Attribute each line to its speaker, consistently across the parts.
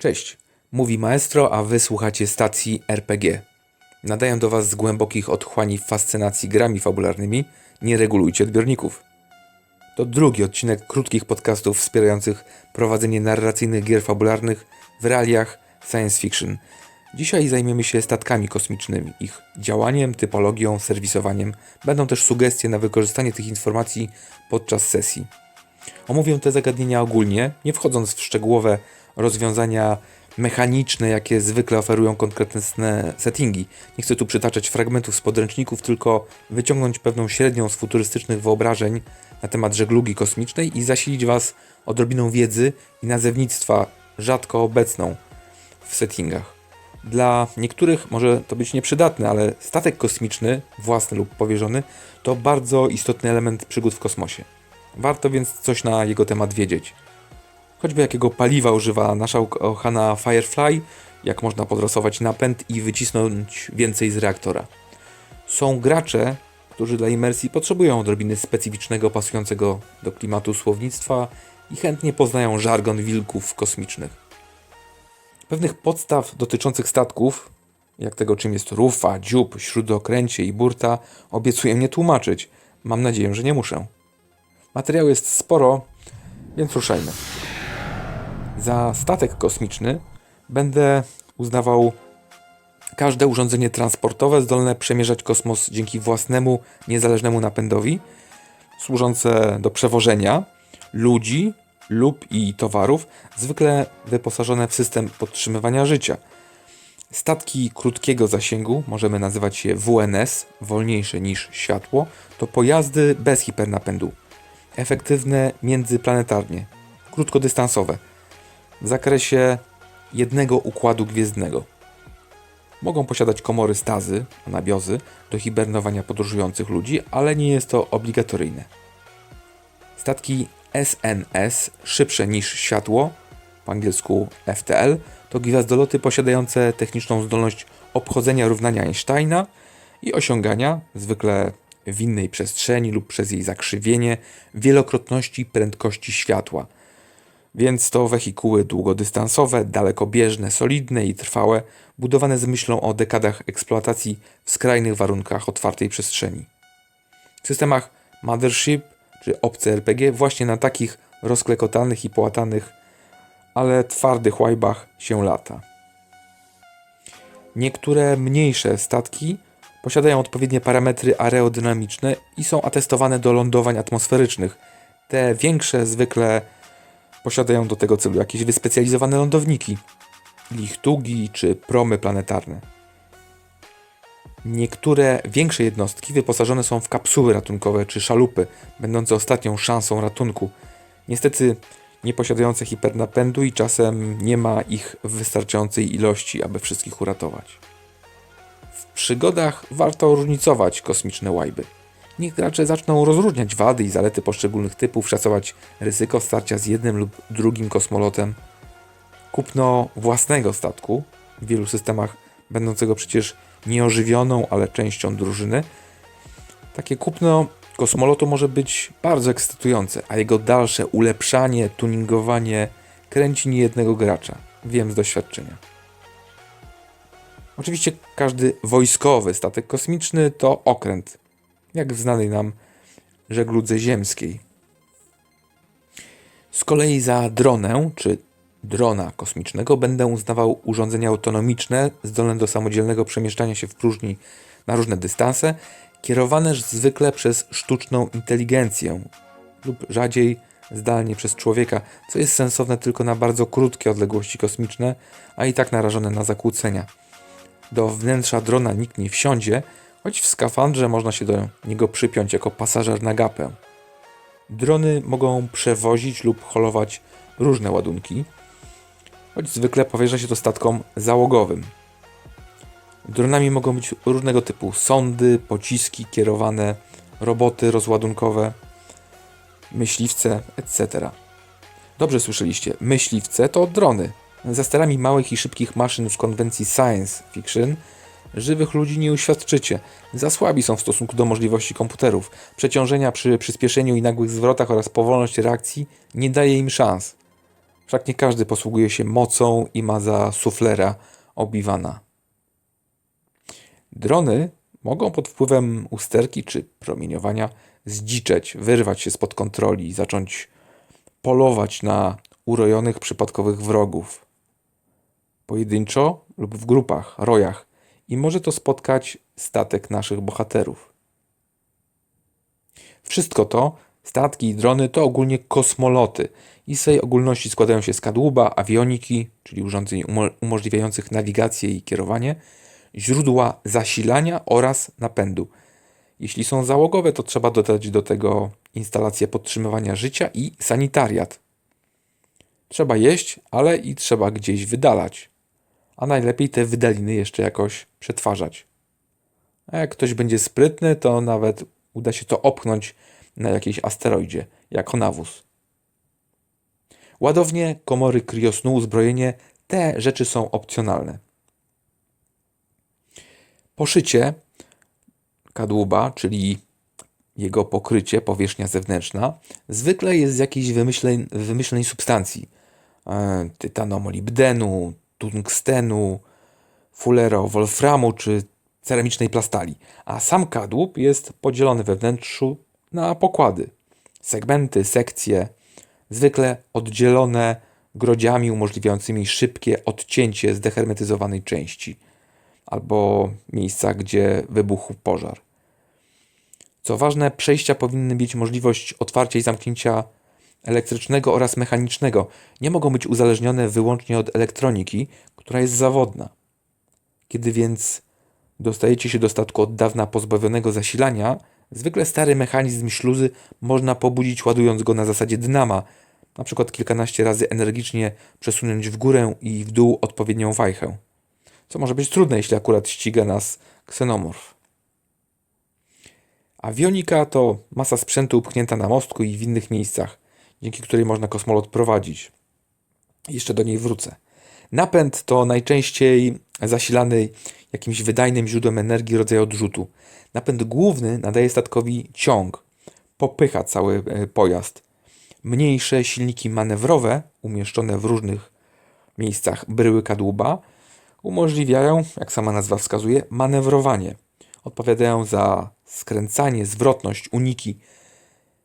Speaker 1: Cześć, mówi maestro, a wy słuchacie stacji RPG. Nadaję do was z głębokich otchłani fascynacji grami fabularnymi. Nie regulujcie odbiorników. To drugi odcinek krótkich podcastów wspierających prowadzenie narracyjnych gier fabularnych w realiach science fiction. Dzisiaj zajmiemy się statkami kosmicznymi, ich działaniem, typologią, serwisowaniem. Będą też sugestie na wykorzystanie tych informacji podczas sesji. Omówię te zagadnienia ogólnie, nie wchodząc w szczegółowe rozwiązania mechaniczne, jakie zwykle oferują konkretne settingi. Nie chcę tu przytaczać fragmentów z podręczników, tylko wyciągnąć pewną średnią z futurystycznych wyobrażeń na temat żeglugi kosmicznej i zasilić Was odrobiną wiedzy i nazewnictwa rzadko obecną w settingach. Dla niektórych może to być nieprzydatne, ale statek kosmiczny, własny lub powierzony, to bardzo istotny element przygód w kosmosie. Warto więc coś na jego temat wiedzieć. Choćby jakiego paliwa używa nasza kochana Firefly, jak można podrasować napęd i wycisnąć więcej z reaktora. Są gracze, którzy dla imersji potrzebują odrobiny specyficznego, pasującego do klimatu słownictwa i chętnie poznają żargon wilków kosmicznych. Pewnych podstaw dotyczących statków, jak tego czym jest rufa, dziób, śródokręcie i burta, obiecuję nie tłumaczyć. Mam nadzieję, że nie muszę. Materiału jest sporo, więc ruszajmy. Za statek kosmiczny będę uznawał każde urządzenie transportowe zdolne przemierzać kosmos dzięki własnemu niezależnemu napędowi, służące do przewożenia ludzi lub i towarów, zwykle wyposażone w system podtrzymywania życia. Statki krótkiego zasięgu, możemy nazywać je WNS, wolniejsze niż światło, to pojazdy bez hipernapędu, efektywne międzyplanetarnie, krótkodystansowe – w zakresie jednego układu gwiezdnego. Mogą posiadać komory stazy, anabiozy do hibernowania podróżujących ludzi, ale nie jest to obligatoryjne. Statki SNS, szybsze niż światło, po angielsku FTL, to gwiazdoloty posiadające techniczną zdolność obchodzenia równania Einsteina i osiągania, zwykle w innej przestrzeni lub przez jej zakrzywienie, wielokrotności prędkości światła – więc to wehikuły długodystansowe, dalekobieżne, solidne i trwałe, budowane z myślą o dekadach eksploatacji w skrajnych warunkach otwartej przestrzeni. W systemach Mothership czy obce RPG właśnie na takich rozklekotanych i połatanych, ale twardych łajbach się lata. Niektóre mniejsze statki posiadają odpowiednie parametry aerodynamiczne i są atestowane do lądowań atmosferycznych. Te większe zwykle posiadają do tego celu jakieś wyspecjalizowane lądowniki, lichtugi czy promy planetarne. Niektóre większe jednostki wyposażone są w kapsuły ratunkowe czy szalupy, będące ostatnią szansą ratunku. Niestety nie posiadające hipernapędu i czasem nie ma ich w wystarczającej ilości, aby wszystkich uratować. W przygodach warto różnicować kosmiczne łajby. Niech gracze zaczną rozróżniać wady i zalety poszczególnych typów, szacować ryzyko starcia z jednym lub drugim kosmolotem. Kupno własnego statku, w wielu systemach będącego przecież nieożywioną, ale częścią drużyny, takie kupno kosmolotu może być bardzo ekscytujące, a jego dalsze ulepszanie, tuningowanie kręci niejednego gracza. Wiem z doświadczenia. Oczywiście każdy wojskowy statek kosmiczny to okręt, jak w znanej nam żegludze ziemskiej. Z kolei za dronę, czy drona kosmicznego, będę uznawał urządzenia autonomiczne zdolne do samodzielnego przemieszczania się w próżni na różne dystanse, kierowane zwykle przez sztuczną inteligencję lub rzadziej zdalnie przez człowieka, co jest sensowne tylko na bardzo krótkie odległości kosmiczne, a i tak narażone na zakłócenia. Do wnętrza drona nikt nie wsiądzie, choć w skafandrze można się do niego przypiąć jako pasażer na gapę. Drony mogą przewozić lub holować różne ładunki, choć zwykle powierza się to statkom załogowym. Dronami mogą być różnego typu sondy, pociski kierowane, roboty rozładunkowe, myśliwce, etc. Dobrze słyszeliście, myśliwce to drony. Za sterami małych i szybkich maszyn w konwencji science fiction Żywych ludzi nie uświadczycie. Za słabi są w stosunku do możliwości komputerów. Przeciążenia przy przyspieszeniu i nagłych zwrotach oraz powolność reakcji nie daje im szans. Wszak nie każdy posługuje się mocą i ma za suflera obiwana. Drony mogą pod wpływem usterki czy promieniowania zdziczeć, wyrwać się spod kontroli i zacząć polować na urojonych przypadkowych wrogów. Pojedynczo lub w grupach, rojach i może to spotkać statek naszych bohaterów. Wszystko to, statki i drony, to ogólnie kosmoloty i w swej ogólności składają się z kadłuba, awioniki, czyli urządzeń umo- umożliwiających nawigację i kierowanie, źródła zasilania oraz napędu. Jeśli są załogowe, to trzeba dodać do tego instalację podtrzymywania życia i sanitariat. Trzeba jeść, ale i trzeba gdzieś wydalać. A najlepiej te wydaliny jeszcze jakoś przetwarzać. A jak ktoś będzie sprytny, to nawet uda się to opchnąć na jakiejś asteroidzie, jako nawóz. Ładownie, komory kriosnu, uzbrojenie, te rzeczy są opcjonalne. Poszycie kadłuba, czyli jego pokrycie, powierzchnia zewnętrzna, zwykle jest z jakiejś wymyślnej substancji. E, tytanomolibdenu, tungstenu, fulero, wolframu czy ceramicznej plastali. A sam kadłub jest podzielony we wnętrzu na pokłady, segmenty, sekcje, zwykle oddzielone grodziami umożliwiającymi szybkie odcięcie zdehermetyzowanej części albo miejsca, gdzie wybuchł pożar. Co ważne, przejścia powinny mieć możliwość otwarcia i zamknięcia elektrycznego oraz mechanicznego. Nie mogą być uzależnione wyłącznie od elektroniki, która jest zawodna. Kiedy więc dostajecie się do statku od dawna pozbawionego zasilania, zwykle stary mechanizm śluzy można pobudzić ładując go na zasadzie dynama, na przykład kilkanaście razy energicznie przesunąć w górę i w dół odpowiednią wajchę. Co może być trudne, jeśli akurat ściga nas ksenomorf. Awionika to masa sprzętu upchnięta na mostku i w innych miejscach, dzięki której można kosmolot prowadzić. Jeszcze do niej wrócę. Napęd to najczęściej zasilany jakimś wydajnym źródłem energii rodzaju odrzutu. Napęd główny nadaje statkowi ciąg, popycha cały e, pojazd. Mniejsze silniki manewrowe, umieszczone w różnych miejscach bryły kadłuba, umożliwiają, jak sama nazwa wskazuje, manewrowanie. Odpowiadają za skręcanie, zwrotność, uniki.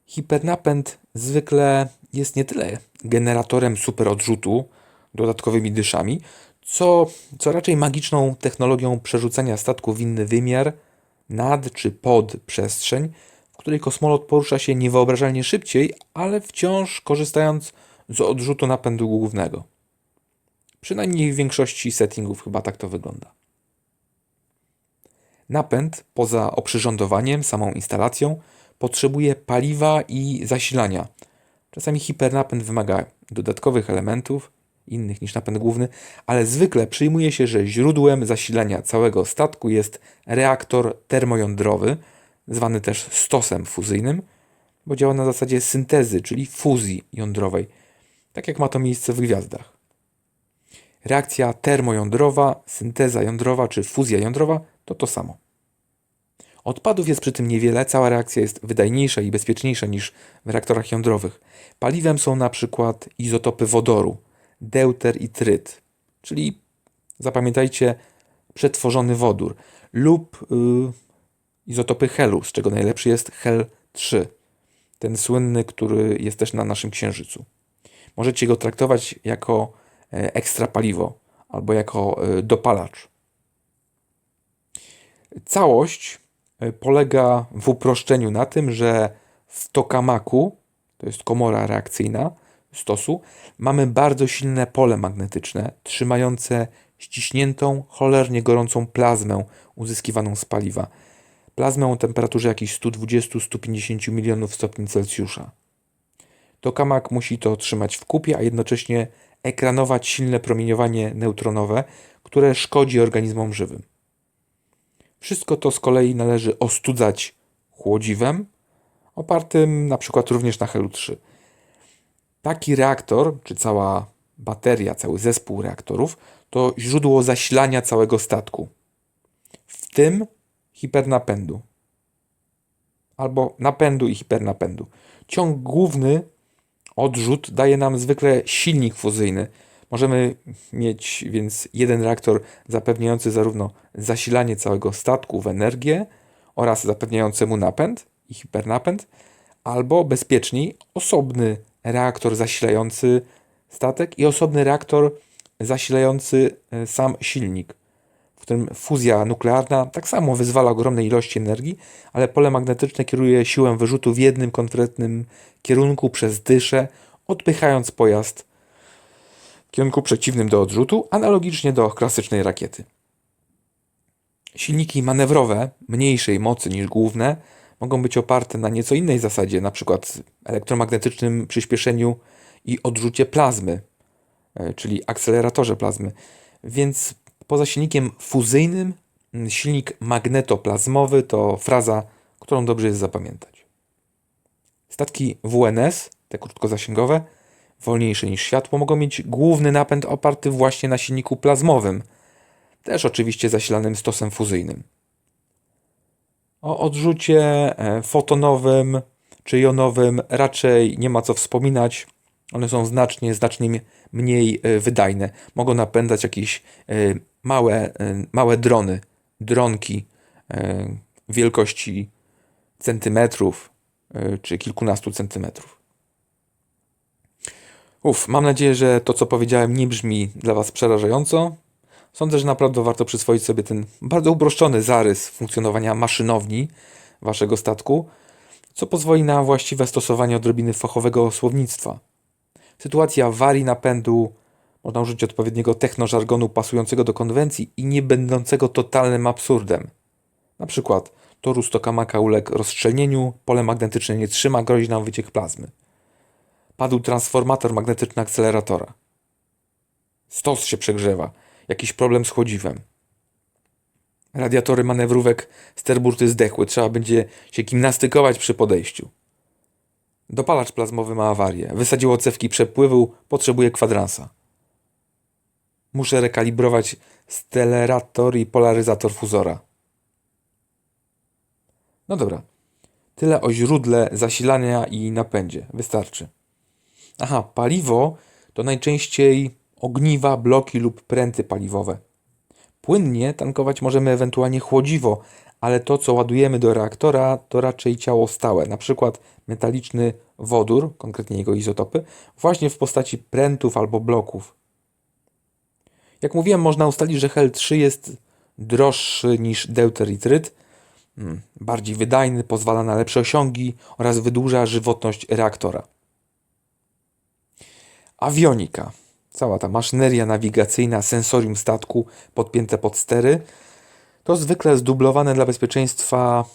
Speaker 1: Hipernapęd zwykle jest nie tyle generatorem superodrzutu, dodatkowymi dyszami, co, co raczej magiczną technologią przerzucania statku w inny wymiar, nad czy pod przestrzeń, w której kosmolot porusza się niewyobrażalnie szybciej, ale wciąż korzystając z odrzutu napędu głównego. Przynajmniej w większości settingów chyba tak to wygląda. Napęd, poza oprzyrządowaniem, samą instalacją, potrzebuje paliwa i zasilania. Czasami hipernapęd wymaga dodatkowych elementów, innych niż napęd główny, ale zwykle przyjmuje się, że źródłem zasilania całego statku jest reaktor termojądrowy, zwany też stosem fuzyjnym, bo działa na zasadzie syntezy, czyli fuzji jądrowej, tak jak ma to miejsce w gwiazdach. Reakcja termojądrowa, synteza jądrowa czy fuzja jądrowa to to samo. Odpadów jest przy tym niewiele, cała reakcja jest wydajniejsza i bezpieczniejsza niż w reaktorach jądrowych. Paliwem są na przykład izotopy wodoru, deuter i tryt, czyli zapamiętajcie przetworzony wodór lub yy, izotopy helu, z czego najlepszy jest hel 3, ten słynny, który jest też na naszym księżycu. Możecie go traktować jako e, ekstra paliwo albo jako e, dopalacz. Całość polega w uproszczeniu na tym, że w tokamaku, to jest komora reakcyjna stosu, mamy bardzo silne pole magnetyczne trzymające ściśniętą, cholernie gorącą plazmę uzyskiwaną z paliwa. Plazmę o temperaturze jakichś 120-150 milionów stopni Celsjusza. Tokamak musi to trzymać w kupie, a jednocześnie ekranować silne promieniowanie neutronowe, które szkodzi organizmom żywym. Wszystko to z kolei należy ostudzać chłodziwem, opartym na przykład również na helu 3. Taki reaktor, czy cała bateria, cały zespół reaktorów, to źródło zasilania całego statku, w tym hipernapędu, albo napędu i hipernapędu. Ciąg główny Odrzut daje nam zwykle silnik fuzyjny. Możemy mieć więc jeden reaktor zapewniający zarówno zasilanie całego statku w energię oraz zapewniający mu napęd i hipernapęd, albo bezpieczniej osobny reaktor zasilający statek i osobny reaktor zasilający e, sam silnik, w którym fuzja nuklearna tak samo wyzwala ogromne ilości energii, ale pole magnetyczne kieruje siłę wyrzutu w jednym konkretnym kierunku przez dyszę, odpychając pojazd kierunku przeciwnym do odrzutu, analogicznie do klasycznej rakiety. Silniki manewrowe mniejszej mocy niż główne mogą być oparte na nieco innej zasadzie, np. elektromagnetycznym przyspieszeniu i odrzucie plazmy, e, czyli akceleratorze plazmy. Więc poza silnikiem fuzyjnym, mm, silnik magnetoplazmowy to fraza, którą dobrze jest zapamiętać. Statki WNS, te krótkozasięgowe, wolniejsze niż światło, mogą mieć główny napęd oparty właśnie na silniku plazmowym, też oczywiście zasilanym stosem fuzyjnym. O odrzucie e, fotonowym czy jonowym raczej nie ma co wspominać. One są znacznie, znacznie mniej e, wydajne. Mogą napędzać jakieś e, małe, małe drony, dronki wielkości centymetrów czy kilkunastu centymetrów. Uf, mam nadzieję, że to, co powiedziałem, nie brzmi dla Was przerażająco. Sądzę, że naprawdę warto przyswoić sobie ten bardzo uproszczony zarys funkcjonowania maszynowni waszego statku, co pozwoli na właściwe stosowanie odrobiny fachowego słownictwa. W sytuacji awarii napędu można użyć odpowiedniego technożargonu pasującego do konwencji i nie będącego totalnym absurdem. Na przykład torus Tokamaka uległ rozstrzelnieniu, pole magnetyczne nie trzyma, grozi nam wyciek plazmy. Padł transformator magnetyczny akceleratora. Stos się przegrzewa jakiś problem z chłodziwem. Radiatory manewrówek sterburty zdechły, trzeba będzie się gimnastykować przy podejściu. Dopalacz plazmowy ma awarię. Wysadziło cewki przepływu, potrzebuje kwadransa. Muszę rekalibrować stelerator i polaryzator fuzora. No dobra. Tyle o źródle zasilania i napędzie. Wystarczy. Aha, paliwo to najczęściej ogniwa, bloki lub pręty paliwowe. Płynnie tankować możemy ewentualnie chłodziwo, ale to, co ładujemy do reaktora, to raczej ciało stałe, np. metaliczny wodór, konkretnie jego izotopy, właśnie w postaci prętów albo bloków. Jak mówiłem, można ustalić, że Hel3 jest droższy niż deuteritryt, hmm, bardziej wydajny, pozwala na lepsze osiągi oraz wydłuża żywotność reaktora. Awionika cała ta maszyneria nawigacyjna, sensorium statku podpięte pod stery, to zwykle zdublowane dla bezpieczeństwa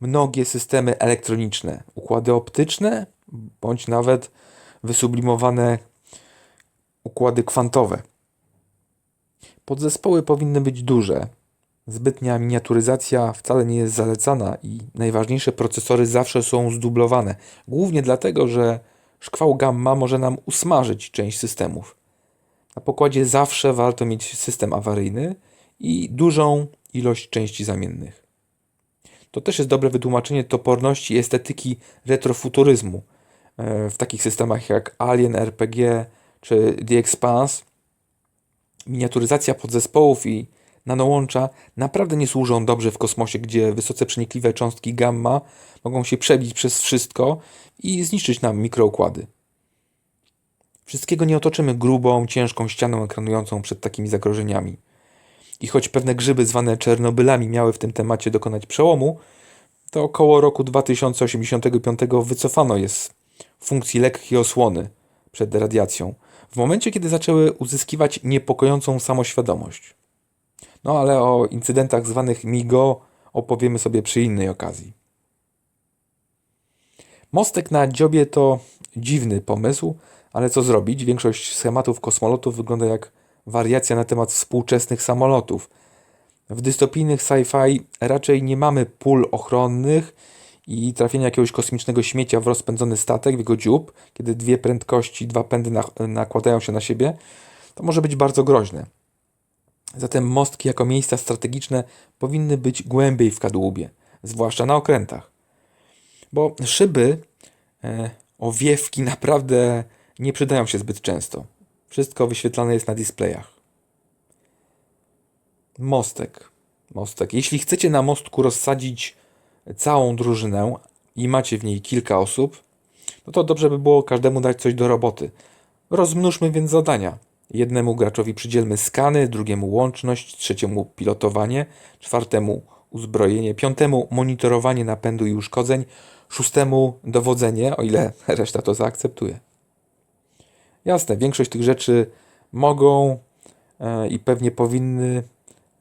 Speaker 1: mnogie systemy elektroniczne, układy optyczne bądź nawet wysublimowane układy kwantowe. Podzespoły powinny być duże. Zbytnia miniaturyzacja wcale nie jest zalecana i najważniejsze procesory zawsze są zdublowane. Głównie dlatego, że szkwał gamma może nam usmażyć część systemów. Na pokładzie zawsze warto mieć system awaryjny i dużą ilość części zamiennych. To też jest dobre wytłumaczenie toporności i estetyki retrofuturyzmu e, w takich systemach jak Alien RPG czy The Expanse. Miniaturyzacja podzespołów i nanołącza naprawdę nie służą dobrze w kosmosie, gdzie wysoce przenikliwe cząstki gamma mogą się przebić przez wszystko i zniszczyć nam mikroukłady. Wszystkiego nie otoczymy grubą, ciężką ścianą ekranującą przed takimi zagrożeniami. I choć pewne grzyby zwane Czernobylami miały w tym temacie dokonać przełomu, to około roku 2085 wycofano je z funkcji lekkiej osłony przed radiacją, w momencie kiedy zaczęły uzyskiwać niepokojącą samoświadomość. No ale o incydentach zwanych MIGO opowiemy sobie przy innej okazji. Mostek na dziobie to dziwny pomysł, ale co zrobić? Większość schematów kosmolotów wygląda jak wariacja na temat współczesnych samolotów. W dystopijnych sci-fi raczej nie mamy pól ochronnych i trafienia jakiegoś kosmicznego śmiecia w rozpędzony statek, w jego dziób, kiedy dwie prędkości, dwa pędy nakładają się na siebie, to może być bardzo groźne. Zatem mostki jako miejsca strategiczne powinny być głębiej w kadłubie, zwłaszcza na okrętach. Bo szyby e, owiewki naprawdę nie przydają się zbyt często. Wszystko wyświetlane jest na displayach. Mostek. Mostek. Jeśli chcecie na mostku rozsadzić całą drużynę i macie w niej kilka osób, no to dobrze by było każdemu dać coś do roboty. Rozmnóżmy więc zadania. Jednemu graczowi przydzielmy skany, drugiemu łączność, trzeciemu pilotowanie, czwartemu uzbrojenie, piątemu monitorowanie napędu i uszkodzeń, szóstemu dowodzenie, o ile reszta to zaakceptuje. Jasne, większość tych rzeczy mogą e, i pewnie powinny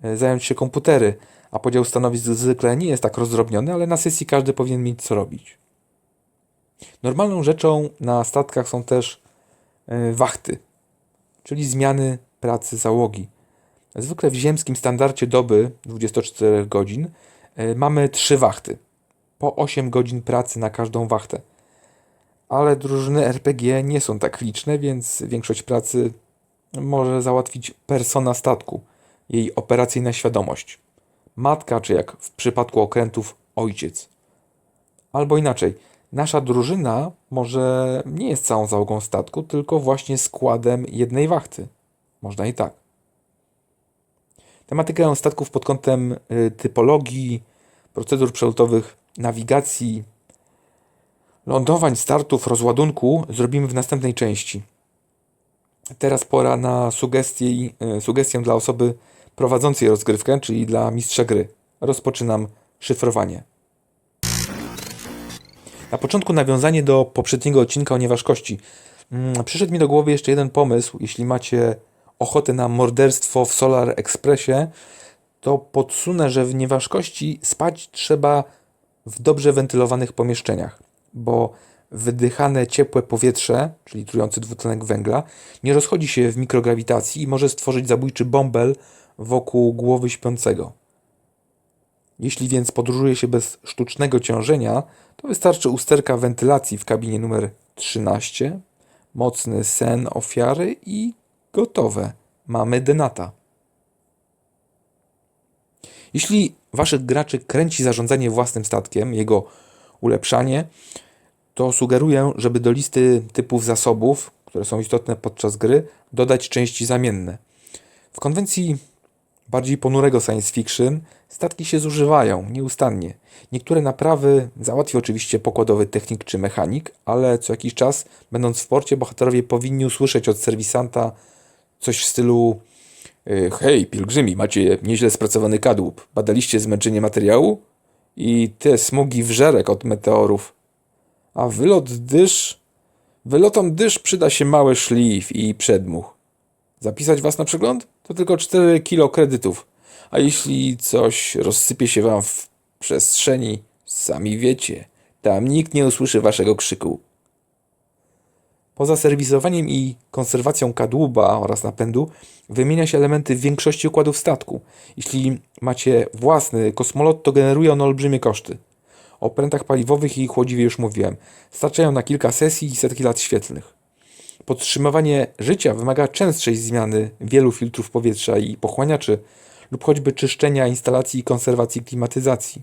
Speaker 1: e, zająć się komputery, a podział stanowisk zwykle nie jest tak rozdrobniony, ale na sesji każdy powinien mieć co robić. Normalną rzeczą na statkach są też e, wachty, czyli zmiany pracy załogi. Zwykle w ziemskim standardzie doby 24 godzin e, mamy trzy wachty, po 8 godzin pracy na każdą wachtę. Ale drużyny RPG nie są tak liczne, więc większość pracy może załatwić persona statku, jej operacyjna świadomość. Matka, czy jak w przypadku okrętów, ojciec. Albo inaczej, nasza drużyna może nie jest całą załogą statku, tylko właśnie składem jednej wachty. Można i tak. Tematykę statków pod kątem y, typologii, procedur przelotowych, nawigacji, lądowań, startów, rozładunku zrobimy w następnej części. Teraz pora na y, sugestię dla osoby prowadzącej rozgrywkę, czyli dla mistrza gry. Rozpoczynam szyfrowanie. Na początku nawiązanie do poprzedniego odcinka o nieważkości. Mm, Przyszedł mi do głowy jeszcze jeden pomysł. Jeśli macie ochotę na morderstwo w Solar Expressie, to podsunę, że w nieważkości spać trzeba w dobrze wentylowanych pomieszczeniach, bo wydychane ciepłe powietrze, czyli trujący dwutlenek węgla, nie rozchodzi się w mikrograwitacji i może stworzyć zabójczy bąbel wokół głowy śpiącego. Jeśli więc podróżuje się bez sztucznego ciążenia, to wystarczy usterka wentylacji w kabinie numer 13, mocny sen ofiary i gotowe. Mamy denata. Jeśli waszych graczy kręci zarządzanie własnym statkiem, jego ulepszanie, to sugeruję, żeby do listy typów zasobów, które są istotne podczas gry, dodać części zamienne. W konwencji bardziej ponurego science fiction statki się zużywają nieustannie. Niektóre naprawy załatwi oczywiście pokładowy technik czy mechanik, ale co jakiś czas, będąc w porcie, bohaterowie powinni usłyszeć od serwisanta coś w stylu y, Hej, pielgrzymi, macie nieźle spracowany kadłub. Badaliście zmęczenie materiału? I te smugi wżerek od meteorów. A wylot dysz... Wylotom dysz przyda się mały szlif i przedmuch. Zapisać was na przegląd? To tylko 4 kilo kredytów. A jeśli coś rozsypie się wam w przestrzeni, sami wiecie, tam nikt nie usłyszy waszego krzyku. Poza serwisowaniem i konserwacją kadłuba oraz napędu, wymienia się elementy większości układów statku. Jeśli macie własny kosmolot, to generuje on olbrzymie koszty. O prętach paliwowych i chłodziwie już mówiłem. Starczają na kilka sesji i setki lat świetlnych. Podtrzymywanie życia wymaga częstszej zmiany wielu filtrów powietrza i pochłaniaczy lub choćby czyszczenia instalacji i konserwacji klimatyzacji.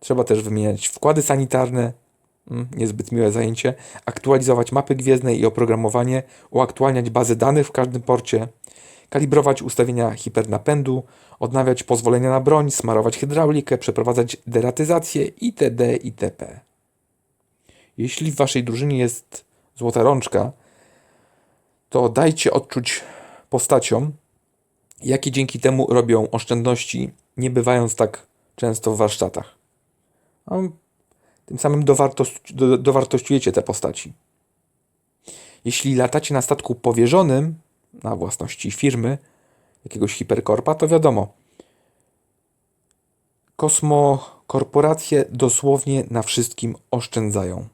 Speaker 1: Trzeba też wymieniać wkłady sanitarne, mm, niezbyt miłe zajęcie, aktualizować mapy gwiezdne i oprogramowanie, uaktualniać bazy danych w każdym porcie, kalibrować ustawienia hipernapędu, odnawiać pozwolenia na broń, smarować hydraulikę, przeprowadzać deratyzację itd. itp. Jeśli w waszej drużynie jest złota rączka, to dajcie odczuć postaciom, jakie dzięki temu robią oszczędności, nie bywając tak często w warsztatach. A tym samym dowartość, do, dowartościujecie te postaci. Jeśli latacie na statku powierzonym, na własności firmy, jakiegoś hiperkorpa, to wiadomo, kosmokorporacje dosłownie na wszystkim oszczędzają.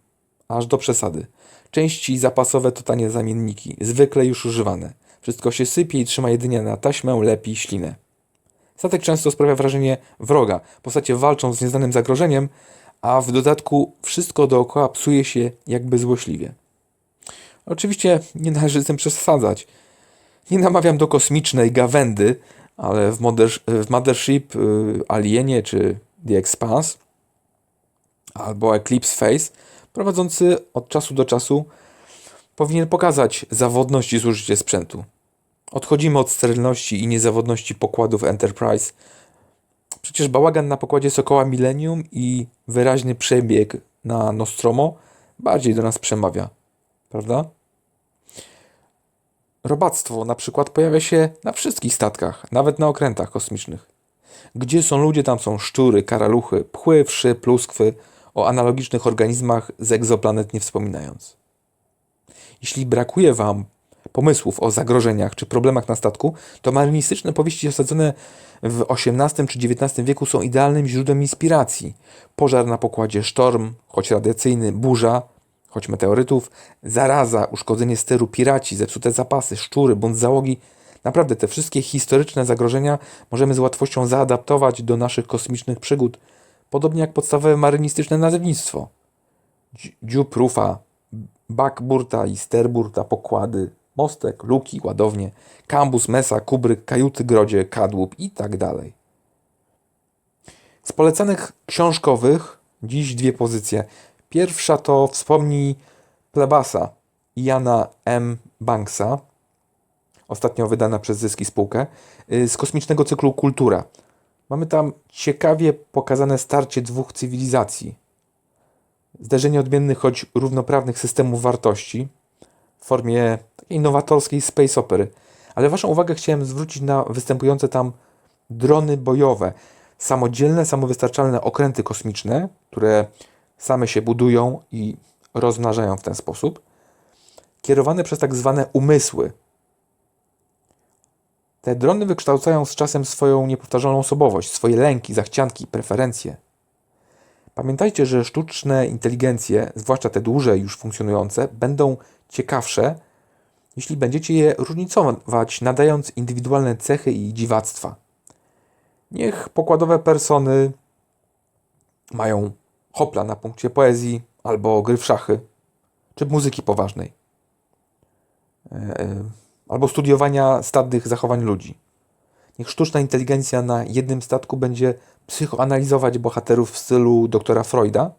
Speaker 1: Aż do przesady. Części zapasowe to tanie zamienniki, zwykle już używane. Wszystko się sypie i trzyma jedynie na taśmę, lepi ślinę. Statek często sprawia wrażenie wroga. Postacie walczą z nieznanym zagrożeniem, a w dodatku wszystko dookoła psuje się jakby złośliwie. Oczywiście nie należy z tym przesadzać. Nie namawiam do kosmicznej gawędy, ale w, Mother, w Mothership, y, Alienie czy The Expanse albo Eclipse Phase Prowadzący od czasu do czasu powinien pokazać zawodność i zużycie sprzętu. Odchodzimy od sterylności i niezawodności pokładów Enterprise. Przecież bałagan na pokładzie Sokoła Millennium i wyraźny przebieg na Nostromo bardziej do nas przemawia, prawda? Robactwo na przykład pojawia się na wszystkich statkach, nawet na okrętach kosmicznych. Gdzie są ludzie, tam są szczury, karaluchy, pchły, wszy, pluskwy, o analogicznych organizmach z egzoplanet nie wspominając. Jeśli brakuje Wam pomysłów o zagrożeniach czy problemach na statku, to marynistyczne powieści osadzone w XVIII czy XIX wieku są idealnym źródłem inspiracji. Pożar na pokładzie, sztorm, choć radiacyjny, burza, choć meteorytów, zaraza, uszkodzenie steru, piraci, zepsute zapasy, szczury, bunt załogi. Naprawdę te wszystkie historyczne zagrożenia możemy z łatwością zaadaptować do naszych kosmicznych przygód, podobnie jak podstawowe marynistyczne nazewnictwo. Dzi- Dziób, rufa, bakburta i sterburta, pokłady, mostek, luki, ładownie, kambus, mesa, kubryk, kajuty, grodzie, kadłub i tak dalej. Z polecanych książkowych dziś dwie pozycje. Pierwsza to Wspomnij plebasa Jana M. Banksa, ostatnio wydana przez Zyski Spółkę, y, z kosmicznego cyklu Kultura. Mamy tam ciekawie pokazane starcie dwóch cywilizacji. Zderzenie odmiennych, choć równoprawnych systemów wartości w formie takiej nowatorskiej space opery. Ale Waszą uwagę chciałem zwrócić na występujące tam drony bojowe, samodzielne, samowystarczalne okręty kosmiczne, które same się budują i rozmnażają w ten sposób, kierowane przez tak zwane umysły. Te drony wykształcają z czasem swoją niepowtarzalną osobowość, swoje lęki, zachcianki, preferencje. Pamiętajcie, że sztuczne inteligencje, zwłaszcza te duże już funkcjonujące, będą ciekawsze, jeśli będziecie je różnicować, nadając indywidualne cechy i dziwactwa. Niech pokładowe persony mają hopla na punkcie poezji, albo gry w szachy, czy muzyki poważnej, E, e, albo studiowania stadnych zachowań ludzi. Niech sztuczna inteligencja na jednym statku będzie psychoanalizować bohaterów w stylu doktora Freuda,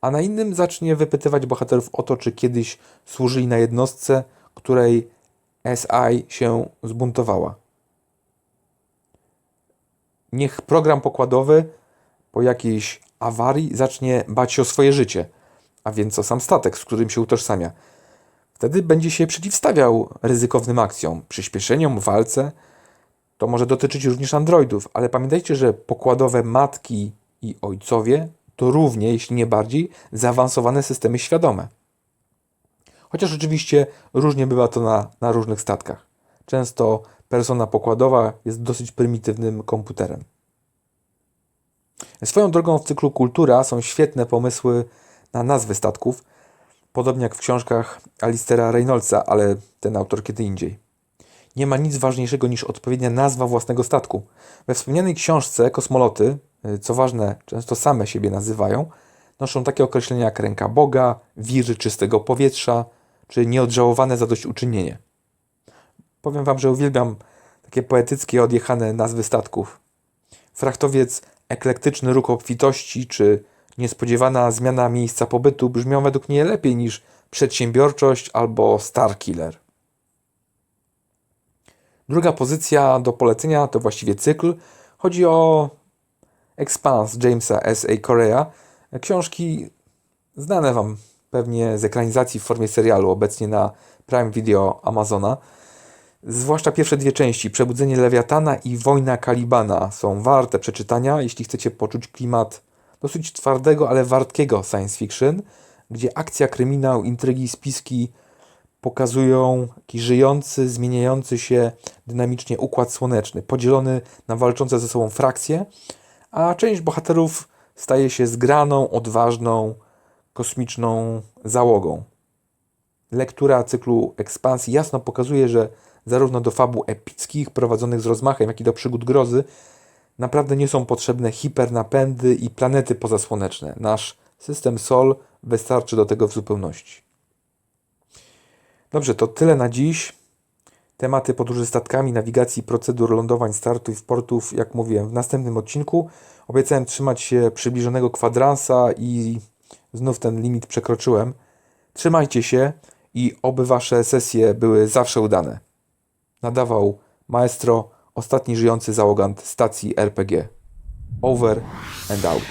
Speaker 1: a na innym zacznie wypytywać bohaterów o to, czy kiedyś służyli na jednostce, której SI się zbuntowała. Niech program pokładowy po jakiejś awarii zacznie bać się o swoje życie, a więc o sam statek, z którym się utożsamia. Wtedy będzie się przeciwstawiał ryzykownym akcjom, przyspieszeniom, walce. To może dotyczyć również androidów, ale pamiętajcie, że pokładowe matki i ojcowie to równie, jeśli nie bardziej, zaawansowane systemy świadome. Chociaż oczywiście różnie bywa to na, na różnych statkach. Często persona pokładowa jest dosyć prymitywnym komputerem. Swoją drogą w cyklu Kultura są świetne pomysły na nazwy statków, podobnie jak w książkach Alistera Reynoldsa, ale ten autor kiedy indziej. Nie ma nic ważniejszego niż odpowiednia nazwa własnego statku. We wspomnianej książce kosmoloty, y, co ważne, często same siebie nazywają, noszą takie określenia jak ręka Boga, wiry czystego powietrza, czy nieodżałowane zadośćuczynienie. Powiem Wam, że uwielbiam takie poetyckie, odjechane nazwy statków. Frachtowiec eklektyczny róg obfitości, czy niespodziewana zmiana miejsca pobytu brzmią według mnie lepiej niż przedsiębiorczość albo Star Killer. Druga pozycja do polecenia to właściwie cykl. Chodzi o Expanse Jamesa S. A. Książki znane Wam pewnie z ekranizacji w formie serialu, obecnie na Prime Video Amazona. Zwłaszcza pierwsze dwie części, Przebudzenie Lewiatana i Wojna Kalibana, są warte przeczytania, jeśli chcecie poczuć klimat dosyć twardego, ale wartkiego science fiction, gdzie akcja, kryminał, intrygi, spiski pokazują taki żyjący, zmieniający się dynamicznie układ słoneczny, podzielony na walczące ze sobą frakcje, a część bohaterów staje się zgraną, odważną, kosmiczną załogą. Lektura cyklu ekspansji jasno pokazuje, że zarówno do fabuł epickich prowadzonych z rozmachem, jak i do przygód grozy naprawdę nie są potrzebne hipernapędy i planety pozasłoneczne. Nasz system Sol wystarczy do tego w zupełności. Dobrze, to tyle na dziś. Tematy podróży statkami, nawigacji, procedur lądowań, startów portów, jak mówiłem, w następnym odcinku. Obiecałem trzymać się przybliżonego kwadransa i Znów ten limit przekroczyłem. Trzymajcie się i oby wasze sesje były zawsze udane. Nadawał maestro, ostatni żyjący załogant stacji RPG. Over and out.